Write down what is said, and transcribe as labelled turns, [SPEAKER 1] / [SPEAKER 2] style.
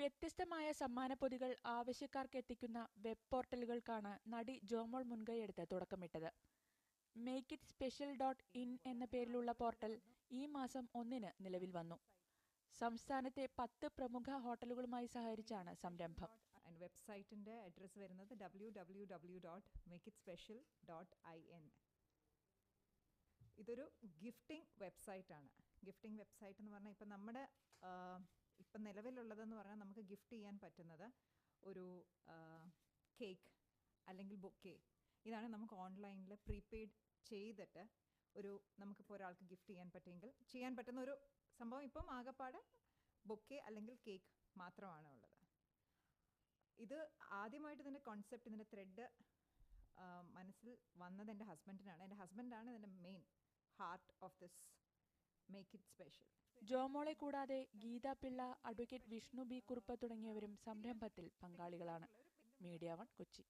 [SPEAKER 1] വ്യത്യസ്തമായ സമ്മാന പൊതികൾ ആവശ്യക്കാർക്ക് എത്തിക്കുന്ന വെബ് പോർട്ടലുകൾക്കാണ് നടി ജോമോൾ മുൻകൈയെടുത്ത് തുടക്കമിട്ടത്. Make it special dot in എന്ന പേരിലുള്ള പോർട്ടൽ ഈ മാസം ഒന്നിന് നിലവിൽ വന്നു. സംസ്ഥാനത്തെ പത്ത് പ്രമുഖ ഹോട്ടലുകളുമായി സഹകരിച്ചാണ് സംരംഭം.
[SPEAKER 2] വെബ്സൈറ്റിന്റെ അഡ്രസ്സ് വരുന്നത് W W W dot make it special dot I N ഇതൊരു ഗിഫ്റ്റിംഗ് വെബ്സൈറ്റാണ് ഗിഫ്റ്റിംഗ് വെബ്സൈറ്റ് എന്ന് പറഞ്ഞാൽ ഇപ്പം നമ്മുടെ ഇപ്പം നിലവിലുള്ളതെന്ന് പറഞ്ഞാൽ നമുക്ക് ഗിഫ്റ്റ് ചെയ്യാൻ പറ്റുന്നത് ഒരു കേക്ക് അല്ലെങ്കിൽ ബൊക്കെ. ഇതാണ് നമുക്ക് ഓൺലൈനിൽ പ്രീപെയ്ഡ് ചെയ്തിട്ട് ഒരു നമുക്കിപ്പോൾ ഒരാൾക്ക് ഗിഫ്റ്റ് ചെയ്യാൻ പറ്റുമെങ്കിൽ ചെയ്യാൻ പറ്റുന്ന ഒരു സംഭവം ഇപ്പം ആകപ്പാട് ബൊക്കെ അല്ലെങ്കിൽ കേക്ക് മാത്രമാണ് ഉള്ളത്. ഇത് ആദ്യമായിട്ട് ഇതിന്റെ കോൺസെപ്റ്റ് ഇതിന്റെ ത്രെഡ് മനസ്സിൽ വന്നത് എന്റെ ഹസ്ബൻഡിനാണ് എന്റെ ഹസ്ബൻഡാണ് ഇതിന്റെ main heart of this make it special
[SPEAKER 1] ജോമോളെ കൂടാതെ ഗീത പിള്ള അഡ്വക്കേറ്റ് വിഷ്ണു ബി കുറുപ്പ് തുടങ്ങിയവരും സംരംഭത്തിൽ പങ്കാളികളാണ്. Media one Kochi.